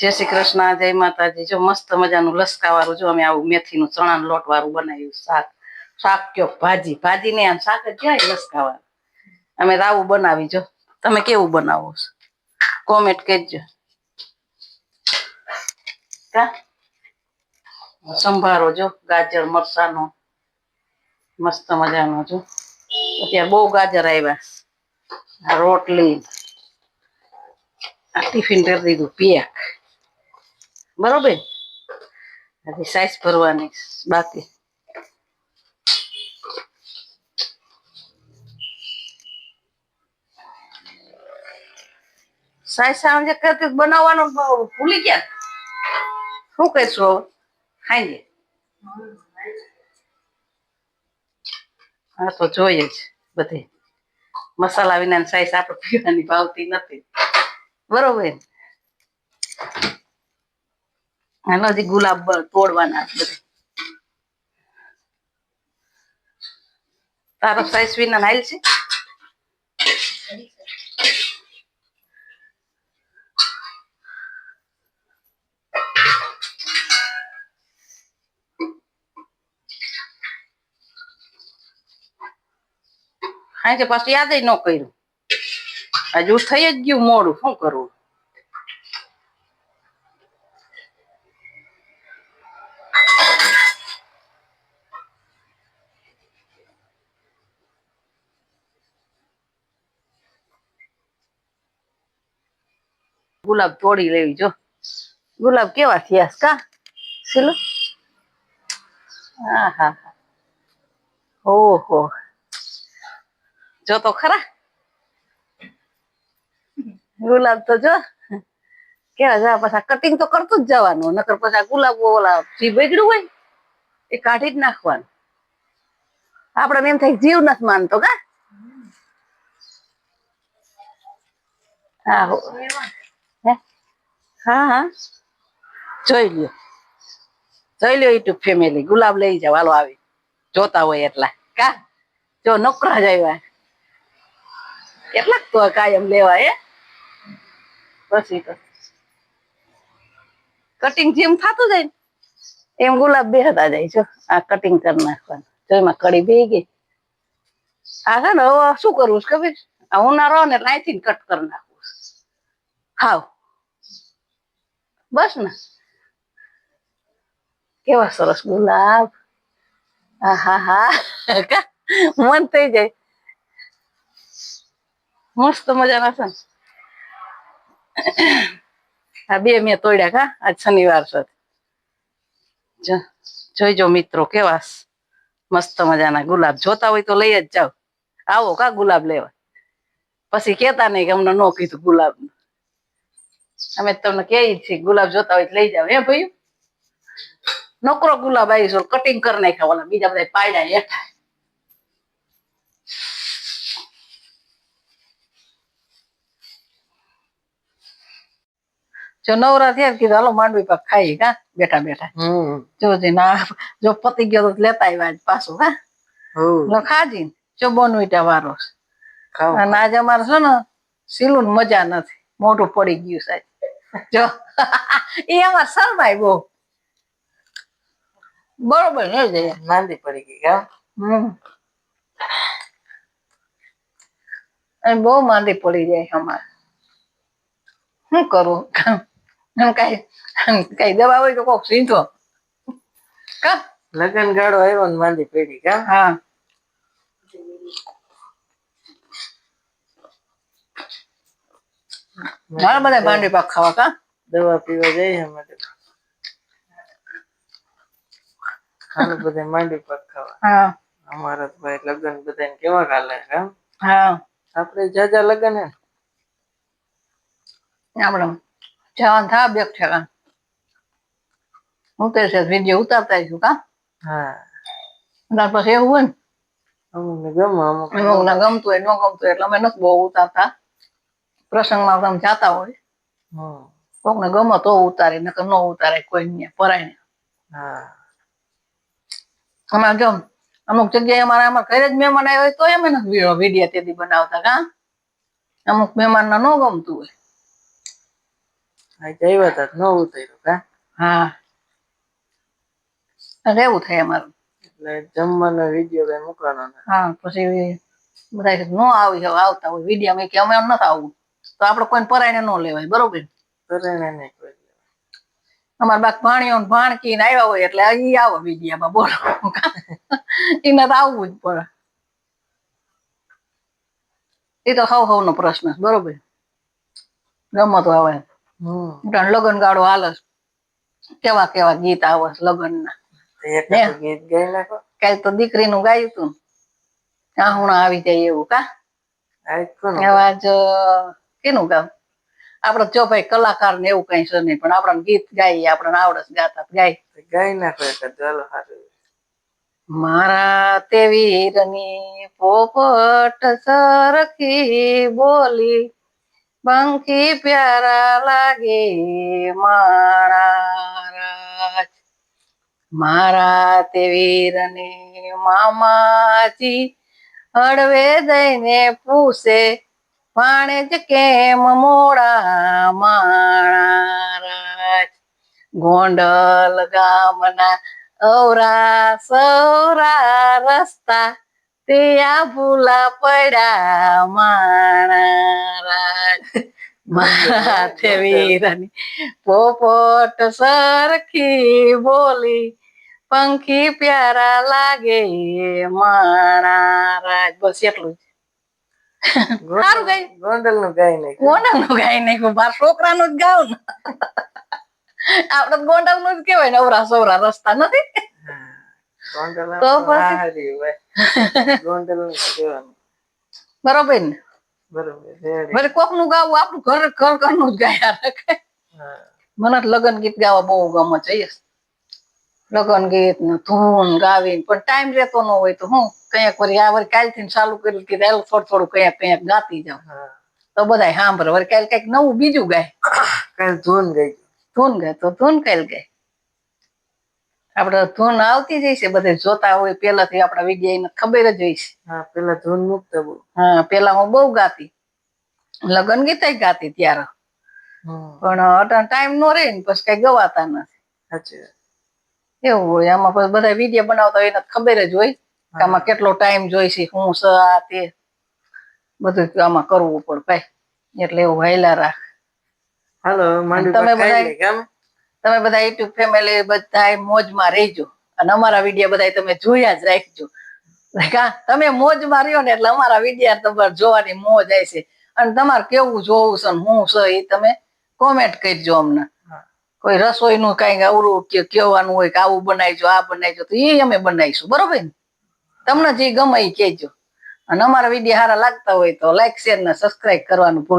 જય શ્રી કૃષ્ણ, જય માતાજી. જો મસ્ત મજાનું લસકા વાળું જો અમે આવું મેથીનું ચણાનું લોટ વાળું બનાવ્યું શાક. શાક કયો? ભાજી. ભાજી ને શાક જ જાય લસકા વાળું અમે રાવું બનાવી જો. તમે કેવું બનાવો? કોમેન્ટ કરજો કા? સંભારો જો, ગાજર મરસાનો મસ્ત મજાનો જો. અત્યારે બહુ ગાજર આવ્યા રોટલી. ટિફિન કરી દીધું પેક બરોબર? હવે સાઈઝ ભરવાની બાકી. સાઈઝ સાંજે કરતી બનાવવાનું ભૂલી ગયા? શું કહેશો? ખાઈ હા, તો જોઈએ જ બધી. મસાલા વિના સાઈઝ આપણે પીવાની ભાવતી નથી. બરોબર? ને? જે ગુલાબ તોડવાના બધે. તારો સાઈઝ વિના નાઈલ છે? હા કે પાછું યાદ ન કર્યું. હજુ થઈ જ ગયું મોડું. શું કરવું? ગુલાબ તોડી લેવી, જો. ગુલાબ કેવા થયા કા? સિલો હા હા જો તો ખરા? ગુલાબ તો જો. કેવા જવા પાછા? કટિંગ તો કરતું જ જવાનું, નકર પાછા ગુલાબ ઓલા જે બગડ્યું હોય એ કાઢી જ નાખવાનું. આપણે એમ થાય જીવ નથી માનતો કા. હે? હા હા. જોઈ લ્યો. જોઈ લ્યો યુટ્યુબ ફેમિલી ગુલાબ લઈ જાવ હાલો આવી. જોતા હોય એટલા. કા? જો નોકરા જ આવ્યા. કેટલાક તો કાયમ લેવા એ પછી તો. કટિંગ જેમ થતું જાય ને, એમ ગુલાબ બેહતા જાય. છો આ કટિંગ કરી નાખવાનું. જો એમાં કડી બે ગઈ. આ છે ને, હવે શું કરવું ખબર આ ઉનાળો ને અહીંથી કટ કરી નાખવું હાવ બસ ને. કેવા સરસ ગુલાબ. હા હા. હા મન થઈ જાય. મસ્ત મજાના છે આ બે મેં તોડ્યા કા? આજ શનિવાર છે. જોઈજો મિત્રો, કેવા મસ્ત મજાના ગુલાબ. જોતા હોય તો લઈ જ જાઓ. આવો કા ગુલાબ લેવા? પછી કેતા નહીં કે અમને નો કીધું ગુલાબ અમે તમને કહીએ જ છીએ ગુલાબ જોતા હોય લઈ જાવ હે ભાઈ? નોકરો ગુલાબ આવી છો કટિંગ કરી નાખ્યા ઓલા બીજા બધા પાડ્યા હેઠા. જો નવરા થયા કીધું હાલો માંડવી પાક ખાઈ કા? બેઠા બેઠા. જોજી ના જો પતી ગયો તો લેતા આવ્યા પાછું લો ખાજી જો બોનવીટા વારો અને આજે અમારે છે ને સીલું ને મજા નથી. મોઢું પડી ગયું સાહેબ. જો. એ એમાં શરમાય બહુ. બરોબર ન જાય માંદી પડી ગઈ કા? અને બહુ માંદી પડી જાય અમારે. શું કરું? એમ કઈ કઈ દવા હોય તો કોક સીધો. કા? લગન ગાળો આવ્યો ને માંદી પડી કા? હા. ઘણા બધા માંડી પાક ખાવા કા? દવા પીવા જઈએ અમે તો હાલો બધા માંડી પાક ખાવા. હા. અમારા ભાઈ લગન બધાને કેવા કાલે કા હા. આપણે જાજા લગન હે આપણે જવાન થા બે ઠેકા તે છે વીડિયો ઉતારતા છું કા? હા. ત્યાર પછી એવું હોય ને? અમને ગમે અમુક અમુક ગમતું હોય ન ગમતું એટલે અમે નથી બહુ ઉતારતા. પ્રસંગમાં તમે જાતા હોય કોકને ગમે તો ઉતારે નકર ન ઉતારે કોઈ ને પરાય ને હા. અમારે જો અમુક જગ્યાએ અમારે અમારે ઘરે જ મહેમાન આવ્યો હોય તો અમે નથી વિડીયા તેથી બનાવતા કા? અમુક મહેમાન ના ન ગમતું હોય. આવ્યા હતા ન ઉતાર્યું કા? હા. એવું થાય અમારું? એટલે જમવાનો વીડિયો કઈ મૂકવાનો હા પછી બધા ન આવી આવતા હોય વીડિયો કે અમે એમ નથી આવવું. તો આપણે કોઈને પરાયને ન લેવાય બરોબર? કરે ને કોઈ અમારા બાક ભાણીઓ ભાણકી ને આવ્યા હોય એટલે ઈ આવે વિડીયામાં બોલો. એને તો આવવું જ પડે. એ તો હવ હવ નો પ્રશ્ન બરોબર? ગમતો આવે. હમ. લગન ગાળો હાલે કેવા કેવા ગીત આવે લગ્ન ના ગીત ગાઈ નાખો. કાલ તો દીકરીનું ગાયું તું આહુણા આવી જાય એવું કા? આજ કોનું ગાવ આપડે જો ભાઈ કલાકાર ને એવું કઈ છે નહીં પણ આપણને ગીત ગાઈએ આપણને આવડે છે ગાતા ગાય. ગાઈ નાખો ચાલો સારું મારા તે વીરની પોપટ સરખી બોલી પંખી પ્યારા લાગે મારા મારા તે વીરને મામાજી હળવે દઈને પૂછે પાણે જ કેમ મોડા માણા ગોંડલ ગામના અવરા સૌરા રસ્તા, ત્યાં ભૂલા પડ્યા માણા મારા વીરની પોપટ સરખી બોલી, પંખી પ્યારા લાગે માણા રાજ. બસ એટલું જ. સારું ગાય. ગોંડલનું ગાઈ નાખ્યું ગોંડલનું ગાય નાખ્યું બાર છોકરા નું જ ગાવ ને. આપડે ગોંડલનું જ કેવાય નવરા સવરા રસ્તા નથી. ગોંડલ તો આપણું પછી? હારી ગોંડલનું કહેવાનું. બરોબર ને? બરોબર કોકનું ગાવું આપણું ઘર ઘર ઘરનું જ ગાયા રાખે. મને લગન ગીત ગાવા બહુ ગમે છે. લગન ગીત ને ધૂન ગાવી પણ ટાઈમ રહેતો ન હોય તો હું કંઈક વળી આ વળી કાલથી ચાલુ કર્યું કે ચાલો થોડું થોડું કંઈક કંઈક ગાતી જાઉં. તો બધા સાંભળે વળી કાલ કંઈક નવું બીજું ગાય. કાલ ધૂન ગઈ ધૂન ગાય તો ધૂન કાલ ગાય. આપડે ધૂન આવતી જઈશે બધે જોતા હોય પેલાથી આપડા વિજય ખબર જ હોય છે. હા પેલા ધૂન મુક્ત હા પેલા હું બહુ ગાતી. લગન ગીત ગાતી ત્યારે. પણ અટન ટાઈમ નો રહે ને પછી કઈ ગવાતા નથી. સાચી એવું હોય. આમાં પછી બધા વીડિયો બનાવતા હોય એને ખબર જ હોય કે આમાં કેટલો ટાઈમ જોઈશે હું સ આ તે. બધું આમાં કરવું પડે ભાઈ. એટલે એવું હાયલા રાખ. હાલો તમે બધા તમે બધા યુટ્યુબ ફેમિલી બધા મોજમાં રહેજો. અને અમારા વીડિયો બધા તમે જોયા જ રાખજો. તમે મોજમાં રહ્યો ને એટલે અમારા વિડીયા તમારે જોવાની મોજ આવશે અને તમારે કેવું જોવું છે હું છે એ તમે કોમેન્ટ કરજો અમને. કોઈ રસોઈનું કઈ અવરું કે કહેવાનું હોય કે આવું બનાવીજો, આ બનાવીજો, તો એ અમે બનાવીશું, બરોબર ને? તમને જે ગમે એ કહેજો. અને અમારા વીડિયો સારા લાગતા હોય તો લાઈક શેર ને સબસ્ક્રાઈબ કરવાનું ભૂલ